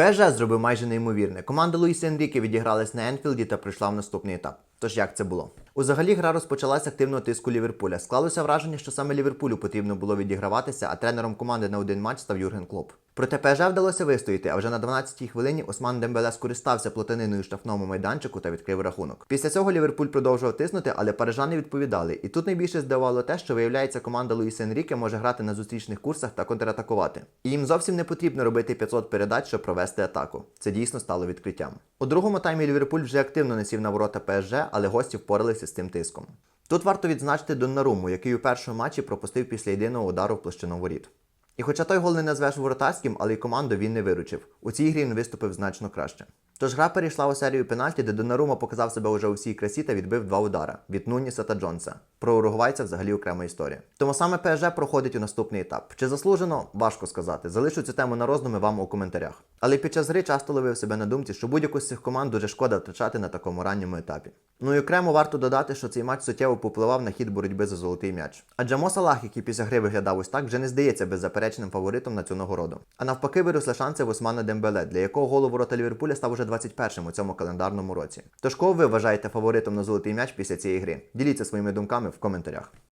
ПСЖ зробив майже неймовірне. Команда Луїса Енріке відігралась на Енфілді та прийшла в наступний етап. Тож як це було? Узагалі гра розпочалася активного тиску Ліверпуля. Склалося враження, що саме Ліверпулю потрібно було відіграватися, а тренером команди на один матч став Юрген Клоп. Проте ПСЖ вдалося вистояти, а вже на 12-й хвилині Осман Дембеле скористався плотаниною штрафному майданчику та відкрив рахунок. Після цього Ліверпуль продовжував тиснути, але парижани відповідали. І тут найбільше здавало те, що виявляється, команда Луїса Енріке може грати на зустрічних курсах та контратакувати. І їм зовсім не потрібно робити 500 передач, щоб провести атаку. Це дійсно стало відкриттям. У другому таймі Ліверпуль вже активно насів на ворота ПСЖ, але гості впоралися з цим тиском. Тут варто відзначити Доннаруму, який у першому матчі пропустив після єдиного удару в площину воріт. І хоча той гол не назвеш воротарським, але й команду він не виручив. У цій грі він виступив значно краще. Тож гра перейшла у серію пенальті, де Донарума показав себе уже у всій красі та відбив два удара від Нуніса та Джонса. Про уругвайця взагалі окрема історія. Тому саме ПСЖ проходить у наступний етап. Чи заслужено, важко сказати. Залишу цю тему на роздуми вам у коментарях. Але під час гри часто ловив себе на думці, що будь-яку з цих команд дуже шкода втрачати на такому ранньому етапі. Ну і окремо варто додати, що цей матч суттєво попливав на хід боротьби за золотий м'яч. Адже Мо Салах, який після гри виглядав ось так, вже не здається беззаперечним фаворитом на цю нагороду. А навпаки, виросли шанси в Османа Дембеле, для якого голову рота Ліверпуля став уже 21-м у цьому календарному році. Тож кого ви вважаєте фаворитом на золотий м'яч після цієї гри? Діліться своїми думками в коментарях.